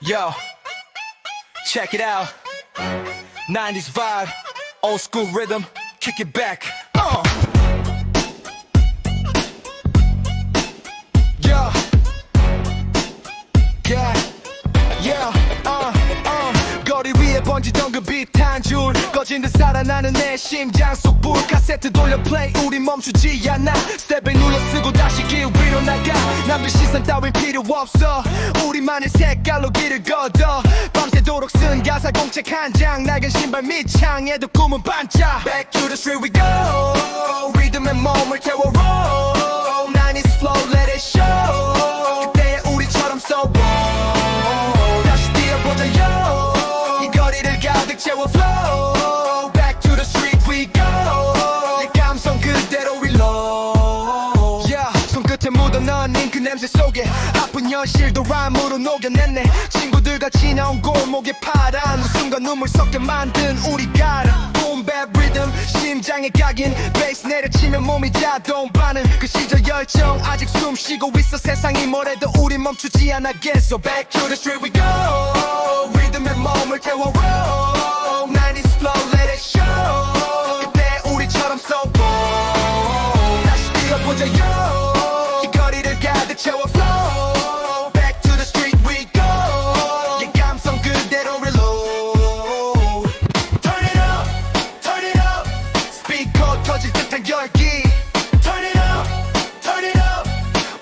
Yo, check it out. 90s vibe, old school rhythm, kick it back. Uh. Yo, yeah, yeah, uh, uh. 거리 위에 번지던 그 빛 한 줄 꺼진 듯 살아나는 내 심장 속불 카세트 돌려 플레이 우리 멈추지 않아. 스텝백 눌러 쓰고 다시 길 위로 나가. 남들 시선 따윈 필요 없어. 우리만의 색깔로 길을 걷어. 밤새도록 쓴 가사 공책 한장. 낡은 신발 밑창에도 꿈은 반짝. Back to the street we go. 리듬 잉크 냄새 속에 아픈 현실도 람으로 녹여냈네. 친구들과 지나온 골목의 파란 웃음과 눈물 섞여 만든 우리 가라. Bap rhythm 심장에 각인 베이스 내려치면 몸이 자동 반응 그 시절 열정. 아직 숨 쉬고 있어 세상이 뭐래도 우리 멈추지 않아겠어 Back to the street we go 터질 듯한 열기 Turn it up, turn it up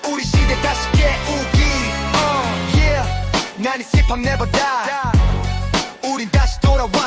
우리 시대 다시 깨우기 uh, yeah. 난이 슬픔 never die 우린 다시 돌아와